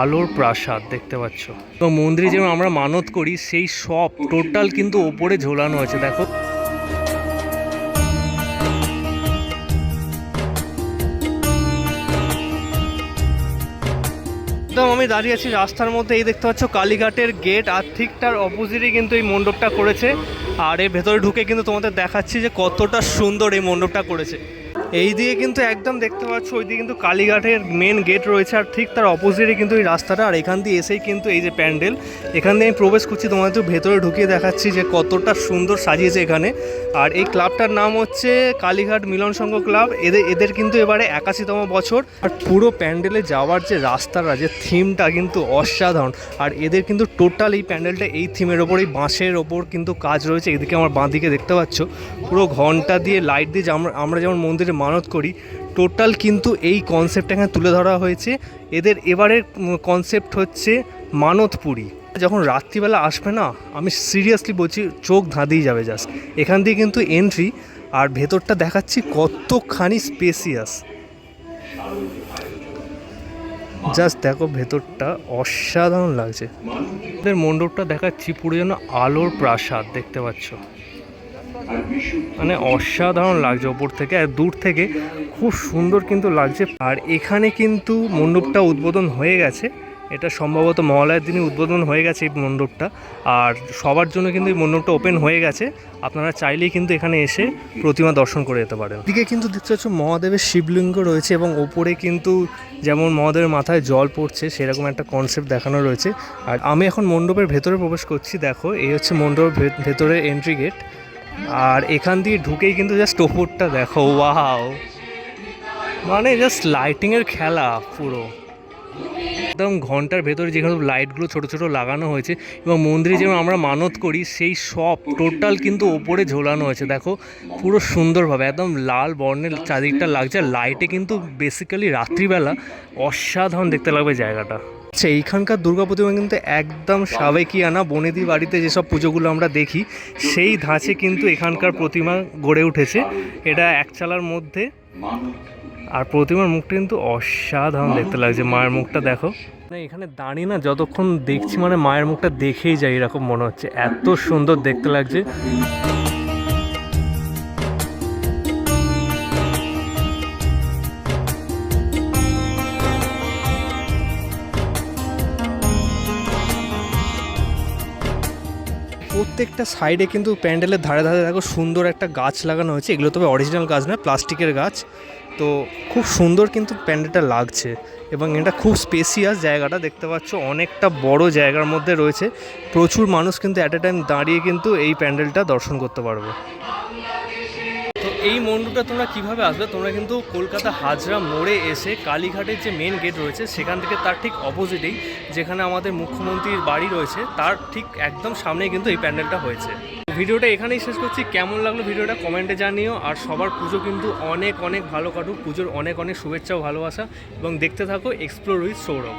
আলোর প্রাসাদ দেখতে পাচ্ছ। তো মন্দিরে যেমন আমরা মানত করি, সেই সব টোটাল কিন্তু ওপরে ঝোলানো আছে, দেখো। একদম আমি দাঁড়িয়ে আছি রাস্তার মধ্যে, এই দেখতে পাচ্ছ কালীঘাটের গেট, আর ঠিক তার অপোজিটে কিন্তু এই মণ্ডপটা করেছে। আর এর ভেতরে ঢুকে কিন্তু তোমাদের দেখাচ্ছি যে কতটা সুন্দর এই মণ্ডপটা করেছে। এই দিকে কিন্তু একদম দেখতে পাচ্ছ, ওই দিকে কিন্তু কালীঘাটের মেন গেট রয়েছে আর ঠিক তার অপোজিটে কিন্তু এই রাস্তাটা। আর এখান দিয়ে এসেই কিন্তু এই যে প্যান্ডেল, এখান দিয়ে আমি প্রবেশ করছি তোমাদের ভেতরে ঢুকিয়ে দেখাচ্ছি যে কতটা সুন্দর সাজিয়েছে এখানে। আর এই ক্লাবটার নাম হচ্ছে কালীঘাট মিলন সংঘ ক্লাব এদের এদের কিন্তু এবারে একাশিতম বছর। আর পুরো প্যান্ডেলে যাওয়ার যে রাস্তাটা, যে থিমটা কিন্তু অসাধারণ। আর এদের কিন্তু টোটাল এই প্যান্ডেলটা এই থিমের ওপর, এই বাঁশের ওপর কিন্তু কাজ রয়েছে। এদিকে আমার বাঁ দিকে দেখতে পাচ্ছ, পুরো ঘণ্টা দিয়ে লাইট দিয়ে আমরা যেমন মন্দিরে মানত করি। টোটাল কিন্তু এই কনসেপ্টটা এখানে তুলে ধরা হয়েছে। এদের এবারের কনসেপ্ট হচ্ছে মানতপুরি। যখন রাত্রিবেলা আসবে না, আমি সিরিয়াসলি বলছি, চোখ ধাঁধিয়ে যাবে জাস্ট এখান দিয়ে কিন্তু এন্ট্রি আর ভেতরটা দেখাচ্ছি কতখানি স্পেসিয়াস জাস্ট দেখো ভেতরটা অসাধারণ লাগছে। মণ্ডপটা দেখাচ্ছি পুরো যেন আলোর প্রাসাদ, দেখতে পাচ্ছ। মানে অসাধারণ লাগছে ওপর থেকে আর দূর থেকে। খুব সুন্দর কিন্তু লাগছে। আর এখানে কিন্তু মণ্ডপটা উদ্বোধন হয়ে গেছে। এটা সম্ভবত মহালয়ের দিনে উদ্বোধন হয়ে গেছে এই মণ্ডপটা। আর সবার জন্য কিন্তু এই মণ্ডপটা ওপেন হয়ে গেছে। আপনারা চাইলেই কিন্তু এখানে এসে প্রতিমা দর্শন করে যেতে পারেন। দিকে কিন্তু দেখতে পাচ্ছ মহাদেবের শিবলিঙ্গ রয়েছে এবং ওপরে কিন্তু যেমন মহাদেবের মাথায় জল পড়ছে, সেরকম একটা কনসেপ্ট দেখানো রয়েছে। আর আমি এখন মণ্ডপের ভেতরে প্রবেশ করছি। দেখো, এই হচ্ছে মণ্ডপের ভে- ভেতরের এন্ট্রি গেট আর এখান দিয়ে ঢুকেই কিন্তু জাস্ট ওপরটা দেখো ওয়াও মানে জাস্ট লাইটিংয়ের খেলা পুরো। একদম ঘণ্টার ভেতরে যেখানে লাইটগুলো ছোট ছোট লাগানো হয়েছে এবং মন্দিরে যেমন আমরা মানত করি, সেই সব টোটাল কিন্তু ওপরে ঝোলানো হয়েছে। দেখো, পুরো সুন্দরভাবে, একদম লাল বর্ণের চারিদিকটা লাগছে। লাইটে কিন্তু বেসিক্যালি রাত্রিবেলা অসাধারণ দেখতে লাগবে জায়গাটা। আচ্ছা এইখানকার দুর্গা প্রতিমা কিন্তু একদম সাবেকিয়ানা বনেদি বাড়িতে যেসব পুজোগুলো আমরা দেখি, সেই ধাঁচে কিন্তু এখানকার প্রতিমা গড়ে উঠেছে। এটা একচালার মধ্যে। আর প্রতিমার মুখটা কিন্তু অসাধারণ দেখতে লাগছে, মায়ের মুখটা দেখো। না এখানে দাঁড়িয়ে না যতক্ষণ দেখছি মানে মায়ের মুখটা দেখেই যাই, এরকম মনে হচ্ছে। এত সুন্দর দেখতে লাগছে। প্রত্যেকটা সাইডে কিন্তু প্যান্ডেলের ধারে ধারে দেখো সুন্দর একটা গাছ লাগানো হয়েছে। এগুলো তবে অরিজিনাল গাছ নয়, প্লাস্টিকের গাছ। তো খুব সুন্দর কিন্তু প্যান্ডেলটা লাগছে এবং এটা খুব স্পেসিয়াস জায়গাটা দেখতে পাচ্ছ, অনেকটা বড় জায়গার মধ্যে রয়েছে। প্রচুর মানুষ কিন্তু অ্যাট এ টাইম দাঁড়িয়ে কিন্তু এই প্যান্ডেলটা দর্শন করতে পারবে। এই মণ্ডপটা তোমরা কীভাবে আসবে? তোমরা কিন্তু কলকাতা হাজরা মোড়ে এসে কালীঘাটের যে মেন গেট রয়েছে, সেখান থেকে তার ঠিক অপোজিটেই যেখানে আমাদের মুখ্যমন্ত্রীর বাড়ি রয়েছে, তার ঠিক একদম সামনেই কিন্তু এই প্যান্ডেলটা হয়েছে। ভিডিওটা এখানেই শেষ করছি। কেমন লাগল ভিডিওটা কমেন্টে জানিও। আর সবার পুজো কিন্তু অনেক অনেক ভালো কাটুক। পুজোর অনেক অনেক শুভেচ্ছা ভালোবাসা। এবং দেখতে থাকো এক্সপ্লোর উইথ সৌরভ।